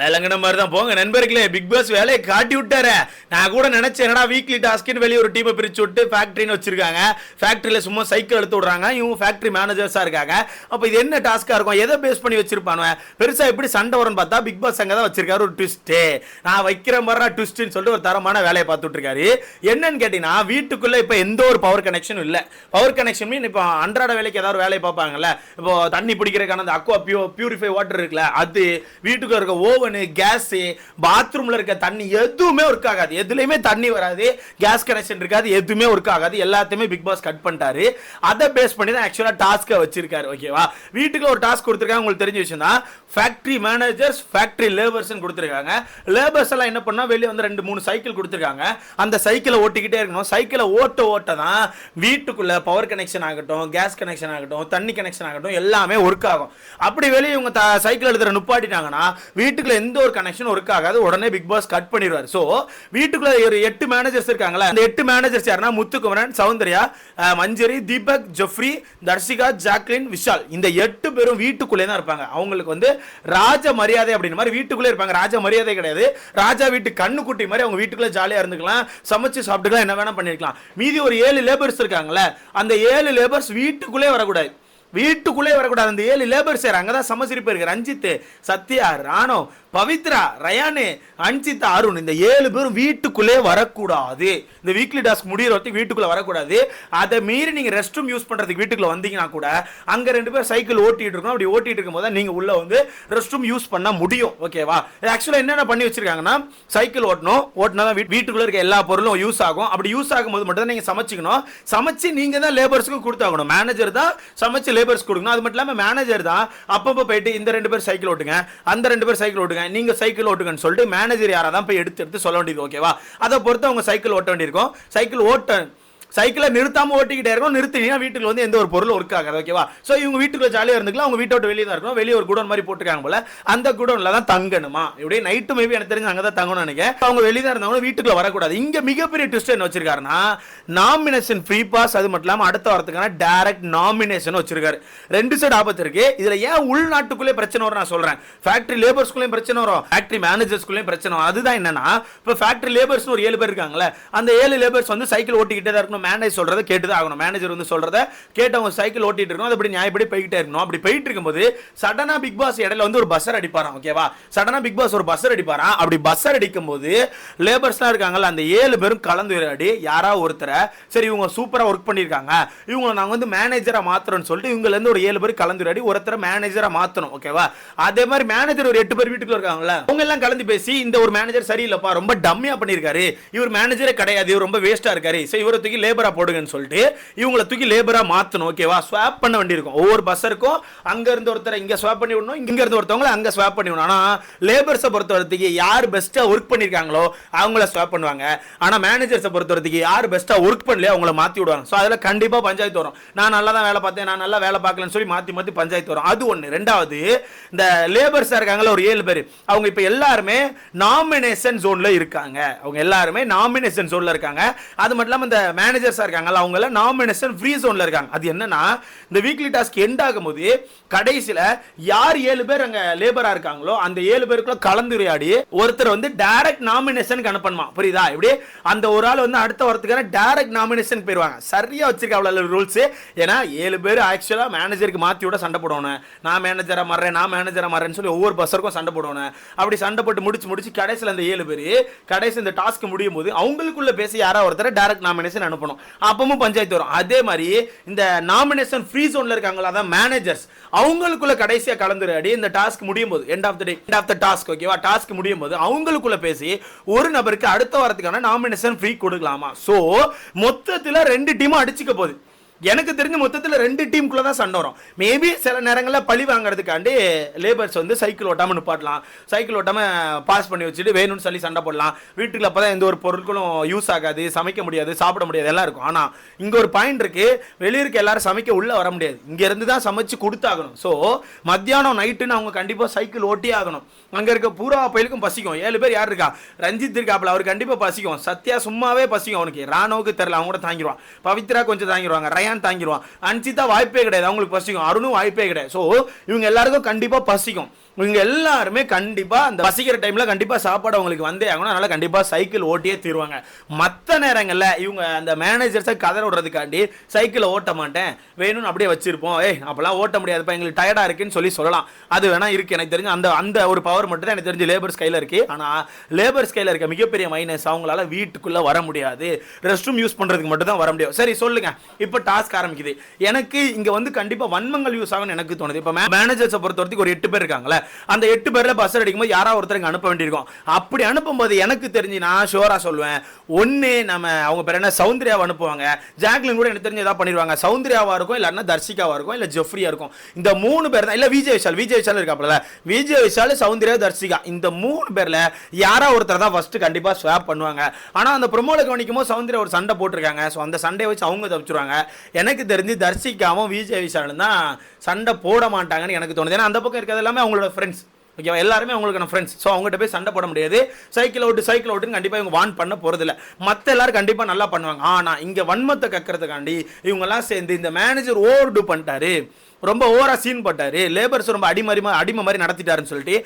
விளங்குன மாதிரி தான் போங்க நண்பர்களே பிக் பாஸ் வேலையை காட்டி விட்டாரு. நான் கூட நினைச்சேன் என்னடா வீக்லி டாஸ்க்னு வெளியே ஒரு டீமை பிரிச்சு விட்டு ஃபேக்ட்ரின்னு வச்சிருக்காங்க. ஃபேக்ட்ரியில் சும்மா சைக்கிள் எடுத்து விடுறாங்க. இவங்க ஃபேக்ட்ரி மேனேஜர்ஸாக இருக்காங்க. அப்போ இது என்ன டாஸ்க்காக இருக்கும்? எதை பேஸ் பண்ணி வச்சிருப்பானுவ? பெருசாக எப்படி சண்டை வரும்னு பார்த்தா பிக் பாஸ் அங்கே தான் வச்சிருக்காரு ஒரு ட்விஸ்ட்டு நான் வைக்கிற மாதிரி ட்விஸ்ட்டுன்னு சொல்லிட்டு ஒரு தரமான வேலையை பார்த்துட்டு இருக்காரு. என்னன்னு கேட்டிங்கன்னா வீட்டுக்குள்ளே இப்போ எந்த ஒரு பவர் கனெக்ஷனும் இல்லை. பவர் கனெக்ஷன் மீன் இப்போ அன்றாட வேலைக்கு ஏதாவது வேலையை பார்ப்பாங்கல்ல. இப்போ தண்ணி பிடிக்கிறதுக்கான அந்த அக்வா பியூ பியூரிஃபை வாட்டர் இருக்குல்ல அது வீட்டுக்குள்ள இருக்க ஓவன் ஓவனு கேஸு பாத்ரூமில் இருக்க தண்ணி எதுவுமே ஒர்க் ஆகாது. எதுலேயுமே தண்ணி வராது. கேஸ் கனெக்ஷன் இருக்காது. எதுவுமே ஒர்க் ஆகாது. எல்லாத்தையுமே பிக் பாஸ் கட் பண்ணிட்டாரு. அதை பேஸ் பண்ணி தான் ஆக்சுவலாக டாஸ்க்கை வச்சிருக்காரு. ஓகேவா வீட்டுக்கு ஒரு டாஸ்க் கொடுத்துருக்காங்க. உங்களுக்கு தெரிஞ்ச விஷயம் தான். ஃபேக்ட்ரி மேனேஜர்ஸ் ஃபேக்ட்ரி லேபர்ஸ்னு கொடுத்துருக்காங்க. லேபர்ஸ் எல்லாம் என்ன பண்ணால் வெளியே வந்து ரெண்டு மூணு சைக்கிள் கொடுத்துருக்காங்க. அந்த சைக்கிளை ஓட்டிக்கிட்டே இருக்கணும். சைக்கிளை ஓட்ட ஓட்ட தான் வீட்டுக்குள்ளே பவர் கனெக்ஷன் ஆகட்டும் கேஸ் கனெக்ஷன் ஆகட்டும் தண்ணி கனெக்ஷன் ஆகட்டும் எல்லாமே ஒர்க் ஆகும். அப்படி வெளியே இவங்க சைக்கிள் எடுத்துகிற நுப்பாட்டிட்டாங்கன்னா வீட்டுக்குள்ள எந்த ஒரு கனெக்ஷன் ஒர்க் ஆகாது உடனே பிக் பாஸ் கட் பண்ணிடுவார். ஸோ வீட்டுக்குள்ள ஒரு எட்டு மேனேஜர்ஸ் இருக்காங்களா அந்த எட்டு மேனேஜர்ஸ் யாருன்னா முத்துக்குமரன் சௌந்தர்யா மஞ்சரி தீபக் ஜெஃப்ரி தர்ஷிகா ஜாக்லின் விஷால். இந்த எட்டு பேரும் வீட்டுக்குள்ளே தான் இருப்பாங்க. அவங்களுக்கு வந்து ராஜ மரியாதை அப்படின்னு மாதிரி வீட்டுக்குள்ளே இருப்பாங்க. ராஜ மரியாதை கிடையாது. ராஜா வீட்டு கண்ணுக்குட்டி மாதிரி அவங்க வீட்டுக்குள்ளே ஜாலியாக இருந்துக்கலாம். சமைச்சு சாப்பிட்டுக்கலாம் என்ன வேணால் பண்ணிருக்கலாம். மீதி ஒரு ஏழு லேபர்ஸ் இருக்காங்கல்ல அந்த ஏழு லேபர்ஸ் வீட்டுக்குள்ளே வரக்கூடாது. வீட்டுக்குள்ளே வரக்கூடாது. அந்த ஏழு லேபர்ஸ் அங்கே தான் சமசிரிப்பு இருக்கு. ரஞ்சித் சத்யா ராணோ பவித்ரா ரயானு அஞ்சித் அருண். இந்த ஏழு பேரும் வீட்டுக்குள்ளே வரக்கூடாது. இந்த வீக்லி டாஸ்க் முடிகிற வரைக்கும் வீட்டுக்குள்ளே வரக்கூடாது. அதை மீறி நீங்கள் ரெஸ்ட் ரூம் யூஸ் பண்ணுறதுக்கு வீட்டுக்குள்ளே வந்தீங்கன்னா கூட அங்கே ரெண்டு பேர் சைக்கிள் ஓட்டிகிட்டு இருக்கோம் அப்படி ஓட்டிகிட்டு இருக்கும் போது நீங்கள் உள்ளே வந்து ரெஸ்ட் ரூம் யூஸ் பண்ண முடியும். ஓகேவா ஆக்சுவலாக என்னென்ன பண்ணி வச்சிருக்காங்கன்னா சைக்கிள் ஓட்டணும். ஓட்டினா தான் வீட்- வீட்டுக்குள்ளே இருக்க எல்லா பொருளும் யூஸ் ஆகும். அப்படி யூஸ் ஆகும்போது மட்டும் தான் நீங்கள் சமைச்சிக்கணும். சமைச்சு நீங்கள் தான் லேபர்ஸுக்கும் கொடுத்தாகணும். மேனேஜர் தான் சமைச்சு லேபர்ஸ் கொடுக்கணும். அது மட்டும் இல்லாம மேனேஜர் தான் அப்பப்போ போயிட்டு இந்த ரெண்டு பேர் சைக்கிள் ஓட்டுங்க அந்த ரெண்டு பேர் சைக்கிள் ஓட்டுங்க நீங்கள் சைக்கிள் ஓட்டுங்கன்னு சொல்லிட்டு மேனேஜர் யாராக தான் போய் எடுத்து எடுத்து சொல்ல வேண்டியது ஓகேவா அதை பொறுத்து அவங்க சைக்கிள் ஓட்ட வேண்டியிருக்கும். சைக்கிள் ஓட்ட சைக்கிளை நிறுத்தாம ஓட்டிக்கிட்டே இருக்கும் நிறுத்தினீங்கன்னா வீட்டுக்கு வந்து எந்த ஒரு பொருளும் ஒர்க் ஆகாது ஓகேவா ஸோ இவங்க வீட்டுக்குள்ள ஜாலியாக இருந்துக்கலாம் அவங்க வீட்டை விட்டு வெளியே தான் இருக்கணும். வெளியே ஒரு குடோன் மாதிரி போட்டுருக்காங்க போல. அந்த குடோன்ல தான் தங்கணுமா? இப்படியே நைட்டு மேபி எனக்கு தெரிஞ்சு அங்கே தான் தங்கணும்னு நினைக்கிறேன். அவங்க வெளியே தான் இருந்தவங்க வீட்டுக்குள்ள வரக்கூடாது. இங்கே மிகப்பெரிய ட்விஸ்ட் என்ன வச்சிருக்காருன்னா நாமினேஷன் ஃப்ரீ பாஸ் அது மட்டும் இல்லாமல் அடுத்த வாரத்துக்கான டேரக்ட் நாமினேஷன் வச்சிருக்காரு. ரெண்டு சைடு ஆபத்து இருக்கு. இதுல ஏன் உள்நாட்டுக்குள்ளே பிரச்சனை வரும் நான் சொல்றேன். ஃபேக்டரி லேபர்ஸ்குள்ளேயும் பிரச்சனை வரும். ஃபேக்டரி மேனேஜர்ஸ்குள்ளேயும் பிரச்சனை வரும். அதுதான் என்னன்னா இப்போ ஃபேக்டரி லேபர்ஸ் ஒரு ஏழு பேர் இருக்காங்களே அந்த ஏழு லேபர்ஸ் வந்து சைக்கிள் ஓட்டிக்கிட்டே தான் இருக்கணும். மேனேஜ் சொல்கிறத கேட்டு தான் ஆகணும். மேனேஜர் வந்து சொல்றதை கேட்டு அவங்க சைக்கிள் ஓட்டிட்டு இருக்கணும். அது அப்படி நியாயப்படி போய்கிட்டே இருக்கணும். அப்படி போயிட்டு இருக்கும்போது சடனா பிக் பாஸ் இடையில வந்து ஒரு பஸ்ஸர் அடிப்பாராம் ஓகேவா சடனா பிக் பாஸ் ஒரு பஸ்ஸர் அடிப்பாராம். அப்படி பஸ்ஸர் அடிக்கும் போது லேபர்ஸ்லாம் இருக்காங்கல்ல அந்த ஏழு பேரும் கலந்து விளையாடி யாரா ஒருத்தரை சரி இவங்க சூப்பரா ஒர்க் பண்ணியிருக்காங்க. இவங்களை நாங்கள் வந்து மேனேஜரா மாற்றுறோம்னு சொல்லிட்டு இவங்கலேருந்து ஒரு ஏழு பேர் கலந்து விளையாடி ஒருத்தரை மேனேஜரா மாத்தணும் ஓகேவா அதே மாதிரி மேனேஜர் ஒரு எட்டு பேர் வீட்டுக்குள்ள இருக்காங்களா அவங்க எல்லாம் கலந்து பேசி இந்த ஒரு மேனேஜர் சரியில்லைப்பா ரொம்ப டம்மியா பண்ணியிருக்காரு. இவர் மேனேஜரே கிடையாது இவர் ரொம்ப வேஸ்ட்டாக இருக்காரு. சோ இவரை தூக்கி லேபரா போடுங்கன்னு சொல்லிட்டு இவங்கள தூக்கி லேபரா மாத்தணும் ஓகேவா ஸ்வாப் பண்ண வேண்டியிருக்கும். ஒவ்வொரு பஸ்ஸருக்கும் அங்க இருந்து ஒருத்தரை இங்க ஸ்வாப் பண்ணி விடணும் இங்க இருந்து ஒருத்தவங்களை அங்க ஸ்வாப் பண்ணி விடணும். ஆனா லேபர்ஸை பொறுத்த வரைக்கும் யார் பெஸ்டா ஒர்க் பண்ணிருக்காங்களோ அவங்கள ஸ்வாப் பண்ணுவாங்க. ஆனா மேனேஜர்ஸை பொறுத்த வரைக்கும் யார் பெஸ்டா ஒர்க் பண்ணலையோ அவங்கள மாத்தி விடுவாங்க. ஸோ அதுல கண்டிப்பா பஞ்சாயத்து வரும். நான் நல்லா தான் வேலை பார்த்தேன் நான் நல்லா வேலை பார்க்கலன்னு சொல்லி மாத்தி மாத்தி பஞ்சாயத்து வரும். அது ஒண்ணு. ரெண்டாவது இந்த லேபர்ஸ் இருக்காங்களா ஒரு ஏழு பேர். அவங்க இப்ப எல்லாருமே நாமினேஷன் ஜோன்ல இருக்காங்க. அவங்க எல்லாருமே நாமினேஷன் ஜோன்ல இருக்காங்க. அது மட்டும் இல்லாம இந்த மேனேஜர்ஸாக இருக்காங்கல்ல அவங்க எல்லாம் நாமினேஷன் ஃப்ரீ ஜோனில் இருக்காங்க. அது என்னன்னா இந்த வீக்லி டாஸ்க் எண்ட் ஆகும்போது கடைசியில யார் ஏழு பேர் அங்கே லேபராக இருக்காங்களோ அந்த ஏழு பேருக்குள்ள கலந்துரையாடி ஒருத்தர் வந்து டைரக்ட் நாமினேஷனுக்கு அனுப்பணுமா? புரியுதா? இப்படி அந்த ஒரு ஆள் வந்து அடுத்த வாரத்துக்கான டைரக்ட் நாமினேஷன் போயிருவாங்க. சரியா வச்சிருக்க அவ்வளவு ரூல்ஸ் ஏன்னா ஏழு பேர் ஆக்சுவலா மேனேஜருக்கு மாத்தி விட சண்டை போடணும். நான் மேனேஜரா மாறேன் நான் மேனேஜரா மாறேன்னு சொல்லி ஒவ்வொரு பஸ்ஸருக்கும் சண்டை போடணும். அப்படி சண்டை போட்டு முடிச்சு முடிச்சு கடைசியில் அந்த ஏழு பேர் கடைசி இந்த டாஸ்க் முடியும் போது அவங்களுக்குள்ள பேசி யாராவது ஒருத்தர் டைரக்ட் நாமினேஷன் அனுப்பணும். அப்பவும் பஞ்சாயத்து வரும். அதே மாதிரி இந்த நாமினேஷன் ஃப்ரீ ஜோன்ல இருக்காங்களா அதான் மேனேஜர்ஸ் அவங்களுக்குள்ள கடைசியா கலந்துரையாடி இந்த டாஸ்க் முடியும் போது end of the day end of the task ஓகேவா டாஸ்க் முடியும் போது அவங்களுக்குள்ள பேசி ஒரு நபருக்கு அடுத்த வாரத்துக்கான நாமினேஷன் ஃப்ரீ கொடுக்கலாமா? ஸோ மொத்தத்தில் ரெண்டு டீமும் அடிச்சுக்க போகுது. எனக்கு தெரிஞ்ச மொத்தத்தில் ரெண்டு டீமுக்குள்ளே தான் சண்டை வரும். மேபி சில நேரங்களில் பழி வாங்குறதுக்காண்டி லேபர்ஸ் வந்து சைக்கிள் ஓட்டாமல் நிப்பாட்டலாம். சைக்கிள் ஓட்டாமல் பாஸ் பண்ணி வச்சுட்டு வேணும்னு சொல்லி சண்டை போடலாம். வீட்டுக்குள்ள அப்போ தான் எந்த ஒரு பொருட்களும் யூஸ் ஆகாது சமைக்க முடியாது சாப்பிட முடியாது எல்லாம் இருக்கும். ஆனால் இங்கே ஒரு பாயிண்ட் இருக்குது வெளியிருக்க எல்லாரும் சமைக்க உள்ளே வர முடியாது. இங்கேருந்து தான் சமைச்சு கொடுத்தாகணும். ஸோ மத்தியானம் நைட்டுன்னு அவங்க கண்டிப்பாக சைக்கிள் ஓட்டி ஆகணும். அங்கே இருக்க பூரா பயிலுக்கும் பசிக்கும். ஏழு பேர் யார் இருக்கா? ரஞ்சித் இருக்காப்ல அவர் கண்டிப்பாக பசிக்கும். சத்யா சும்மாவே பசிக்கும் அவனுக்கு. ராணுவுக்கு தெரியல அவங்க கூட தாங்கிடுவான் பவித்ரா கொஞ்சம் தாங்கிடுவாங்க ரயான் தாங்கிடுவான் அன்சிதா வாய்ப்பே கிடையாது. அவங்களுக்கு பசிக்கும். அருணும் வாய்ப்பே கிடையாது. ஸோ இவங்க எல்லாருக்கும் கண்டிப்பா பசிக்கும். இவங்க எல்லாருமே கண்டிப்பாக அந்த வசிக்கிற டைமில் கண்டிப்பாக சாப்பாடு அவங்களுக்கு வந்தே ஆகணும். அதனால் கண்டிப்பாக சைக்கிள் ஓட்டியே தீருவாங்க. மற்ற நேரங்களில் இவங்க அந்த மேனேஜர்ஸை கதற விடுறதுக்காண்டி சைக்கிளை ஓட்ட மாட்டேன். வேணும்னு அப்படியே வச்சிருப்போம். ஏய் அப்போல்லாம் ஓட்ட முடியாதுப்பா. எங்களுக்கு டயர்டாக இருக்குன்னு சொல்லி சொல்லலாம். அது வேணால் இருக்குது எனக்கு தெரிஞ்சு அந்த அந்த ஒரு பவர் மட்டும் தான் எனக்கு தெரிஞ்சு லேபர்ஸ் கையில் இருக்குது ஆனால் லேபர்ஸ் கையில் இருக்க மிகப்பெரிய மைனஸ் அவங்களால வீட்டுக்குள்ளே வர முடியாது. ரெஸ்ட் ரூம் யூஸ் பண்ணுறதுக்கு மட்டும் தான் வர முடியும் சரி சொல்லுங்கள் இப்போ டாஸ்க் ஆரம்பிக்குது. எனக்கு இங்கே வந்து கண்டிப்பாக வன்மங்கள் யூஸ் ஆகும்னு எனக்கு தோணுது. இப்போ மேனேஜர்ஸை பொறுத்த வரைக்கும் ஒரு எட்டு பேர் இருக்காங்களே அந்த எட்டு பேர்ல பஸ் அடிக்கும்போது யாராவது ஒருத்தர் அனுப்ப வேண்டியிருக்கும். அப்படி அனுப்பும்போது எனக்கு தெரிஞ்சு நான் ஷோராக சொல்லுவேன். ஒண்ணு நம்ம அவங்க பேர் என்ன? சௌந்தர்யாவை அனுப்புவாங்க. ஜாக்லின் கூட எனக்கு தெரிஞ்சு ஏதாவது பண்ணிடுவாங்க சௌந்தர்யாவாக இருக்கும் இல்லைன்னா தர்ஷிகாவா இருக்கும் இல்ல ஜெஃப்ரியாக இருக்கும். இந்த மூணு பேர் தான் இல்லை விஜய் விஷால் விஜய் விஷால் இருக்காப்ல விஜய் விஷால் சௌந்தர்யா தர்ஷிகா இந்த மூணு பேர்ல யாராவது ஒருத்தர் தான் ஃபஸ்ட்டு கண்டிப்பா ஸ்வாப் பண்ணுவாங்க. ஆனா அந்த ப்ரொமோவில் கவனிக்கும் போது சௌந்தர்யா ஒரு சண்டை போட்டிருக்காங்க. ஸோ அந்த சண்டையை வச்சு அவங்க தப்பிச்சிருவாங்க எனக்கு தெரிஞ்சு தர்ஷிகாவும் விஜய் விஷாலும் தான் சண்டை போட மாட்டாங்கன்னு எனக்கு தோணுது. ஏன்னா அந்த பக்கம் இருக்கிறது எல்லாமே அவங்களோட ஃப்ரெண்ட்ஸ் ஓகேவா எல்லாருமே அவங்களுக்கான ஃப்ரெண்ட்ஸ் ஸோ அவங்ககிட்ட போய் சண்டை போட முடியாது. சைக்கிள் ஓட்டு சைக்கிள் ஓட்டுன்னு கண்டிப்பாக இவங்க வான் பண்ண போகிறதில்ல மற்ற எல்லாரும் கண்டிப்பாக நல்லா பண்ணுவாங்க. ஆனால் இங்கே வன்மத்தை கக்கிறதுக்காண்டி இவங்கெல்லாம் சேர்ந்து இந்த மேனேஜர் ஓவர் டூ பண்ணிட்டாரு. ரொம்ப ஓவராக சீன் போட்டாரு. லேபர்ஸ் ரொம்ப அடிமாரி அடிமை மாதிரி நடத்திட்டாருன்னு சொல்லிட்டு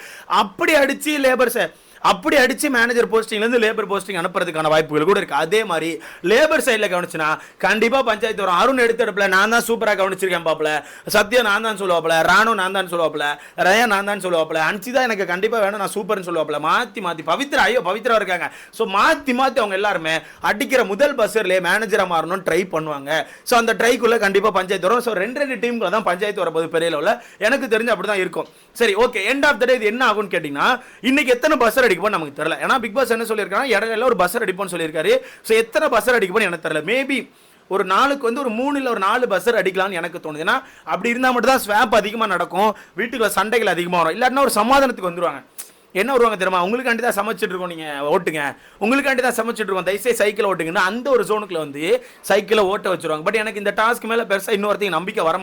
அப்படி அடித்து லேபர்ஸை அப்படி அடிச்சு மேனேஜர் போஸ்டிங்ல இருந்து லேபர் போஸ்டிங் அனுப்புறதுக்கான வாய்ப்புகள் கூட இருக்கு. அதே மாதிரி லேபர் சைடில் கவனிச்சுனா கண்டிப்பாக பஞ்சாயத்து வரும். அருண் எடுத்தடுப்புல நான் தான் சூப்பரா கவனிச்சிருக்கேன் பாப்பில். சத்யா நான் தான் சொல்லுவாப்பில் ராணு நான் தான் சொல்லுவாப்பில் ரயா நான் தான் சொல்லுவாப்பில் அன்சிதா எனக்கு கண்டிப்பாக வேணும். நான் சூப்பர்னு சொல்லுவாப்பில் மாற்றி மாற்றி பவித்ரா ஐயோ பவித்ரா இருக்காங்க. ஸோ மாத்தி மாற்றி அவங்க எல்லாருமே அடிக்கிற முதல் பஸ்ஸர்லேயே மேனேஜரா மாறணும்னு ட்ரை பண்ணுவாங்க. ஸோ அந்த ட்ரைக்குள்ள கண்டிப்பாக பஞ்சாயத்து வரும். ஸோ ரெண்டு ரெண்டு டீமுக்குள்ள தான் பஞ்சாயத்து வரப்போது பெரிய லெவலில் எனக்கு தெரிஞ்சு அப்படி தான் இருக்கும். சரி okay end of the day இது என்ன ஆகும்னு கேட்டிங்கன்னா இன்னைக்கு எத்தனை பஸ்ஸர் அடிக்கப்போன்னு நமக்கு தெரியல. ஏன்னா பிக் பாஸ் என்ன சொல்லியிருக்காங்க இடையில ஒரு பஸ்ஸர் அடிப்போன்னு சொல்லியிருக்காரு. ஸோ எத்தனை பஸ்ஸர் அடிக்கப்போன்னு எனக்கு தெரியல. மேபி ஒரு நாளுக்கு வந்து ஒரு மூணு இல்லை ஒரு நாலு பஸ்ஸர் அடிக்கலாம்னு எனக்கு தோணுது. ஏன்னா அப்படி இருந்தால் மட்டும் தான் ஸ்வாப் அதிகமாக நடக்கும். வீட்டுக்குள்ள சண்டைகள் அதிகமாக வரும். இல்லாட்டினா ஒரு சமாதானத்துக்கு வந்துருவாங்க. என்ன வருவாங்க தெரியுமா? உங்களுக்காண்டி தான் சமைச்சிட்டு இருக்கோம் நீங்க ஓட்டுங்க. உங்களுக்காண்டி தான் சமைச்சிட்டு இருக்கோம். தயவுசெய்து சைக்கிள் ஓட்டுங்கன்னா அந்த ஒரு ஜோனுக்குள்ள வந்து சைக்கிளை ஓட்ட வச்சுருவாங்க. பட் எனக்கு இந்த டாஸ்க் மேலே பெருசாக இன்னொருத்தையும் நம்பிக்கை வர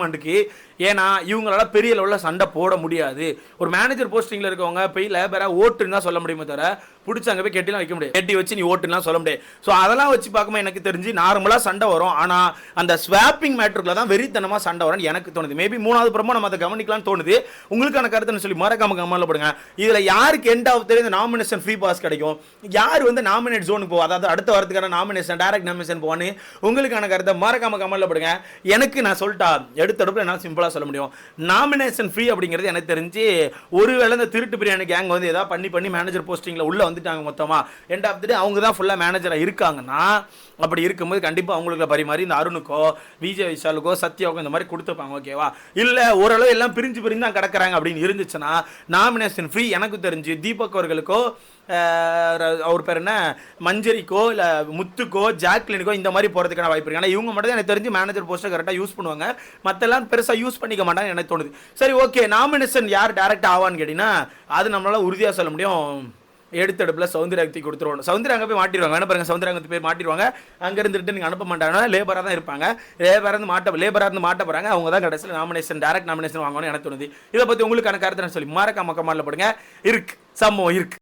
ஏன்னா இவங்களால பெரிய லெவலில் சண்டை போட முடியாது. ஒரு மேனேஜர் போஸ்டிங்கில் இருக்கவங்க போய் லேபராக ஓட்டுன்னு தான் சொல்ல முடியுமே தவிர பிடிச்சி அங்கே போய் கெட்டிலாம் வைக்க முடியாது. கெட்டி வச்சு நீ ஓட்டுலாம் சொல்ல முடியாது. ஸோ அதெல்லாம் வச்சு பார்க்கும்போது எனக்கு தெரிஞ்சு நார்மலாக சண்டை வரும். ஆனால் அந்த ஸ்வாப்பிங் மேட்ருக்குள்ள தான் வெறித்தனமாக சண்டை வரும்னு எனக்கு தோணுது. மேபி மூணாவது புறமா நம்ம அதை கவனிக்கலாம்னு தோணுது. உங்களுக்கான கருத்துன்னு சொல்லி மறக்காம கமெண்ட்ல போடுங்க. இதில் யாருக்கு எண்ட் ஆஃப் தெரியும் நாமினேஷன் ஃப்ரீ பாஸ் கிடைக்கும். யார் வந்து நாமினேட் ஜோனுக்கு போகும் அதாவது அடுத்த வாரத்துக்கான நாமினேஷன் டைரக்ட் நாமினேஷன் போவான்னு உங்களுக்கான கருத்தை மறக்காம கமெண்ட்ல போடுங்க. எனக்கு நான் சொல்லிட்டா எடுத்த என்னால் சிம்பிளாக சொல்ல முடியும். நாமினேஷன் ஃப்ரீ அப்படிங்கிறது எனக்கு தெரிஞ்சு ஒருவேளை இந்த திருட்டு பிரியாணி கேங் வந்து ஏதாவது பண்ணி பண்ணி மேனேஜர் போஸ்டிங்கில் உள்ளே வந்துட்டாங்க மொத்தமாக எண்ட் ஆஃப் தி டே அவங்க தான் ஃபுல்லாக மேனேஜராக இருக்காங்கன்னா அப்படி இருக்கும்போது கண்டிப்பாக அவங்களுக்கு பரிமாறி இந்த அருணுக்கோ விஜய் விஷாலுக்கோ சத்யாவுக்கோ இந்த மாதிரி கொடுத்துப்பாங்க ஓகேவா இல்லை ஓரளவு எல்லாம் பிரிஞ்சு பிரிஞ்சு தான் கிடக்கிறாங்க அப்படின்னு இருந்துச்சுன்னா நாமினேஷன் ஃப்ரீ எனக்கு தெரிஞ்சு தீபக் அவர்களுக்கோ அவர் பேர் என்ன? மஞ்சரிக்கோ இல்லை முத்துக்கோ ஜாக்லினுக்கோ இந்த மாதிரி போகிறதுக்கான வாய்ப்பு இருக்குது ஆனால் இவங்க மட்டும் தான் எனக்கு தெரிஞ்சு மேனேஜர் போஸ்ட்டை கரெக்டாக யூஸ் பண்ணுவாங்க. மற்றெல்லாம் பெருசாக யூஸ் பண்ணிக்க மாட்டாங்க எனக்கு தோணுது. சரி ஓகே நாமினேஷன் யார் டேரெக்டாக ஆவான்னு கேட்டிங்கன்னா அது நம்மளால் உறுதியாக சொல்ல முடியும். எடுத்தடுப்பில் சௌந்தர்யாக்தி கொடுத்துருவோம் சௌந்தர்யா அங்கே போய் மாட்டிடுவாங்க. வேணா பாருங்க சௌந்தர்யாங்கத்து போய் மாட்டிடுவாங்க. அங்கே இருந்துட்டு நீங்கள் அனுப்ப மாட்டாங்கன்னா லேபராக தான் இருப்பாங்க. லேபராக இருந்து மாட்ட லேபராக இருந்து மாட்ட போகிறாங்க அவங்க தான் கடைசியில் நாமினேஷன் டேரக்ட் நாமினேஷன் வாங்கணும்னு எனக்கு தோணுது. இதை பற்றி உங்களுக்கான கருத்து நான் சொல்லி மறக்காம கமாண்டில் போடுங்க. இருக்கு. சம்பவம் இருக்கு.